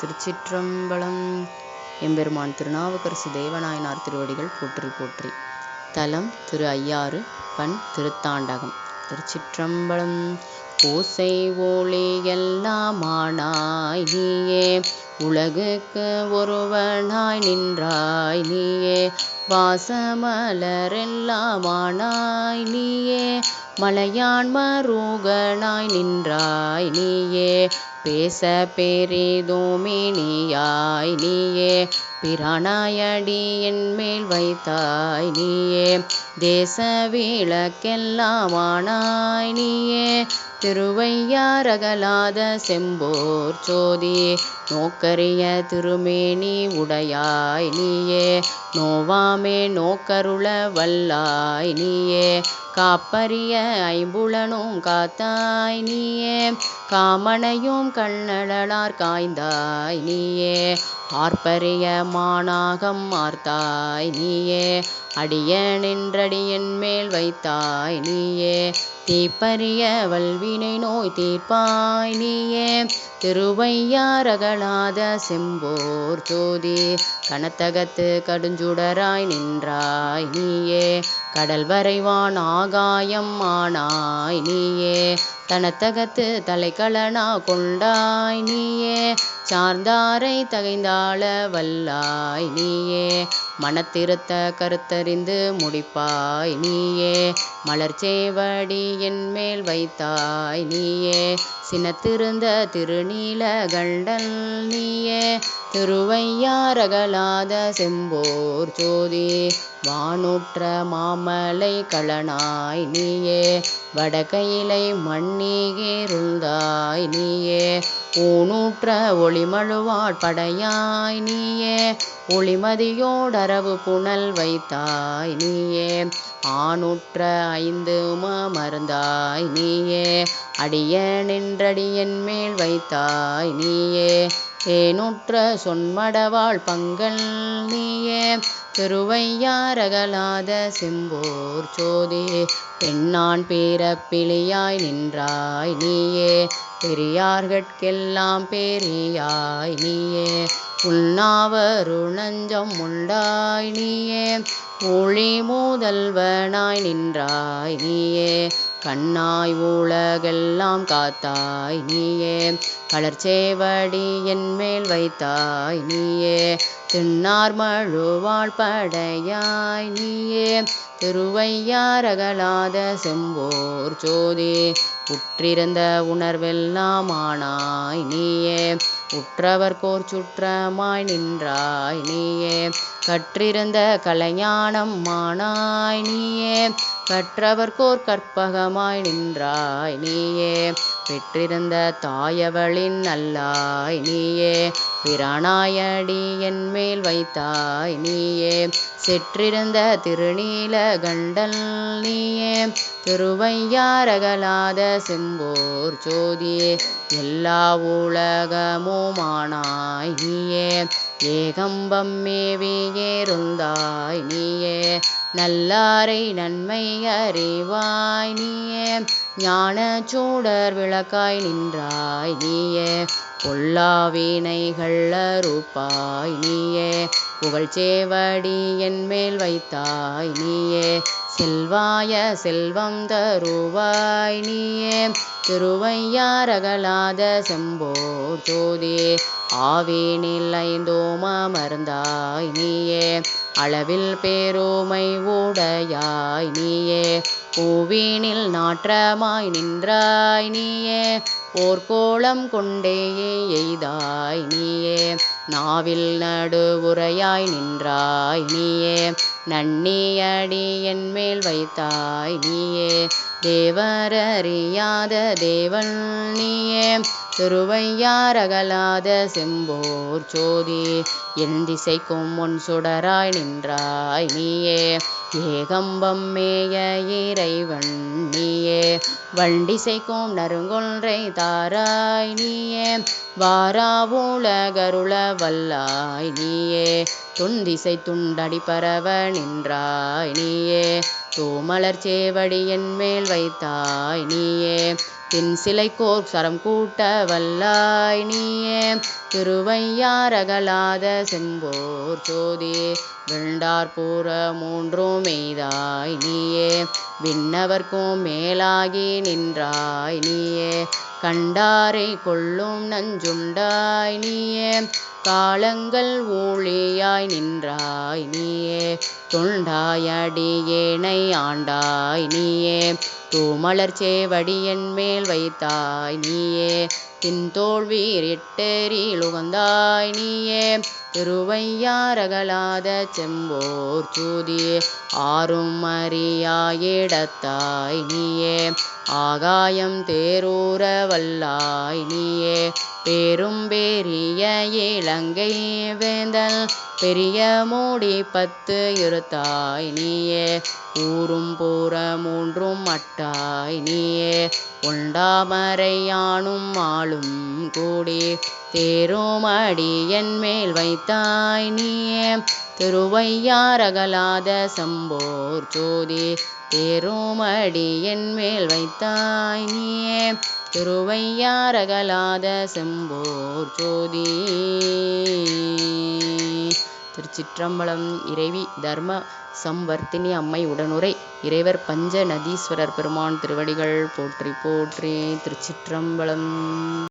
திருச்சிற்றம்பலம். எம்பெருமான் திருநாவுக்கரசு தேவநாயனார் திருவடிகள் போற்றி போற்றி. தலம் திரு ஐயாறு பண் திருத்தாண்டகம். திருச்சிற்றம்பலம். ஓசை ஒளி எல்லாமானாய் நீயே உலகுக்கு ஒருவனாய் நின்றாய் நீயே வாசமலரெல்லாமானாய் நீயே மலையான் மருகனாய் நின்றாய் நீயே பேச பெரிதோமினியாய் நீயே. பிரானாயடி என் மேல் வைத்தாய் நீயே. தேச விளக்கெல்லாமானாய் நீயே. திருவையாரகலாத செம்போர் சோதி. நோக்கரிய திருமேனி உடையாய் நீயே. நோவாமே நோக்கருள வல்லாய் நீயே. காப்பரிய ஐம்புலனும் காத்தாய் நீயே. காமனையும் கண்ணழலார் காய்ந்தாய் நீயே. ஆர்ப்பரிய மானாகம் ஆர்த்தாய் நீயே. அடிய நின்றடியன் மேல் வைத்தாய் நீயே. தீப்பரிய வல்வினை நோய் தீர்ப்பாய் நீயே. திருவையாரகலாத செம்போர் ஜோதி கனத்தகத்து கடுஞ்சுடராய் நின்றாய் நீயே. கடல் வரைவான் ஆகாயம் ஆனாய் நீயே. தனத்தகத்து தலைக்கலனா கொண்டாய் நீயே. சார்ந்தாரை தகைந்தாள வல்லாய் நீயே. மனத்திருத்த கருத்தறிந்து முடிப்பாய் நீயே. மலர்ச்சேவடி என் மேல் வைத்தாய் நீயே. சினத்திருந்த திருநீல கண்டன் நீயே. திருவையாரகலாத செம்போர் ஜோதி வானுற்ற மாமலை களனாய் நீயே வடகையிலை மண்ணிகிருந்தாய் நீயே ஊனூற்ற ஒளிமழுவாட் படையாய் நீயே ஒளிமதியோடரவு புனல் வைத்தாய் நீயே ஆணுற்ற ஐந்து மருந்தாய் நீயே அடிய நின்றடியன் மேல் வைத்தாய் நீயே ஏனுற்ற சொன்மடவாள் பங்கல் நீயே திருவையாரகலாத செம்போர் சோதி. பெண்ணான் பிறப்பிலியாய் நின்றாய் நீயே பெரியார்கட்கெல்லாம் பேரியாய் நீயே. உண்ணாவருணஞ்சம் உண்டாய் நீயே ஒளி மூதல்வனாய் நின்றாய் நீயே. கண்ணாய் உலகெல்லாம் காத்தாய் நீயே கலர்ச்சேவடி என் மேல் வைத்தாய் நீயே. தின்னார் மழுவாள் படையாய் நீயே. திருவையாரகலாத செம்போர் ஜோதி உற்றிருந்த உணர்வெல்லாம் ஆனாய் நீயே. உற்றவர்கோர் சுற்றமாய் நின்றாய் நீயே. கற்றிருந்த கலைஞானம் மானாய் நீயே. கற்றவர்கோர் கற்பகமாய் நின்றாய் நீயே. பெற்றிருந்த தாயவளின் நல்லாய் நீயே பிரானாயடி என் மேல் வைத்தாய் நீயே. செற்றிருந்த திருநீல கண்டல் நீயே திருவையாரகலாத செம்போர் ஜோதியே எல்லா உலகமுமானாய் நீயே. ஏகம்பம் மேவியேருந்தாய் நீயே நல்லாரை நன்மை அறிவாய் நீயே. ஞான சூடர் விளக்காய் நின்றாய் நீயே. பொல்லாவினைகள் அறுப்பாய் நீயே. புகழ்ச்சேவடி என் மேல் வைத்தாய் நீயே. செல்வாய செல்வம் தருவாய் நீயே. திருவையாரகலாத செம்போர் ஜோதி. ஆவி ஐந்தோம மருந்தாய் நீயே. அளவில் பேரோமை உடையாய் நீயே. பூவினில் நாற்றமாய் நின்றாய் நீயே. போர்க்கோளம் கொண்டேயே எய்தாய் நீயே. நாவில் நடுவுரையாய் நின்றாய் நீயே. நன்னியடி என் மேல் வைத்தாய் நீயே. தேவரறியாத தேவன் நீயே. திருவையாரகலாத செம்போர் சோதி என் திசைக்கும் முன் சுடராய் நின்றாய் நீயே. ஏகம்பம் மேய இறைவன் நீயே. வண்டிசைக்கும் நறுங்கொன்றை தாராய் நீயே. வாராவுலகருள வல்லாய் நீயே. துண்டிசை துண்டடி பரவ நின்றாய் நீயே. தூமலர் சேவடி மேல் வைத்தாய் நீயே. பின் சிலைக்கோர் சரம் கூட்ட வல்லாய் நீயே. திருவையாரகலாத செம்போர் சோதி. விண்டார்பூர மூன்றும் எய்தாய் நீயே. விண்ணவர்க்கும் மேலாகி நின்றாய் நீயே. கண்டாரை கொள்ளும் நஞ்சுண்டாய் நீயே. காலங்கள் ஊழியாய் நின்றாய் நீயே. தொண்டாயடியேனை ஆண்டாய் நீயே. தூமலர் சேவடியன் மேல் வைத்தாய் நீயே. தின் தின்தோள் வீரிட்டெறில் உகந்தாய் நீயே. திருவையாரகலாத செம்போர் சூதி ஆறும் அறியாயிடத்தாய் நீயே. ஆகாயம் தேரூர வல்லாய் நீயே. பெரும் பெரிய இலங்கை வேந்தல் பெரிய மூடி பத்து இருத்தாய் நீயே. ஊரும் பூர மூன்றும் அட்டாய் நீயே. உண்டாமறையானும் ஆளும் கூடி தேருமடி என் மேல் வைத்தாய் நீயே. திருவையாரகலாத சம்போர் சோதி தேருமடி என் மேல் வைத்தாய் நீயே. திருவையாரகலாத செம்போர் ஜோதி திருச்சிற்றம்பலம் இறைவி தர்ம சம்வர்த்தினி அம்மை உடனுரை. இறைவர் பஞ்ச நதீஸ்வரர் பெருமான் திருவடிகள் போற்றி போற்றி திருச்சிற்றம்பலம்.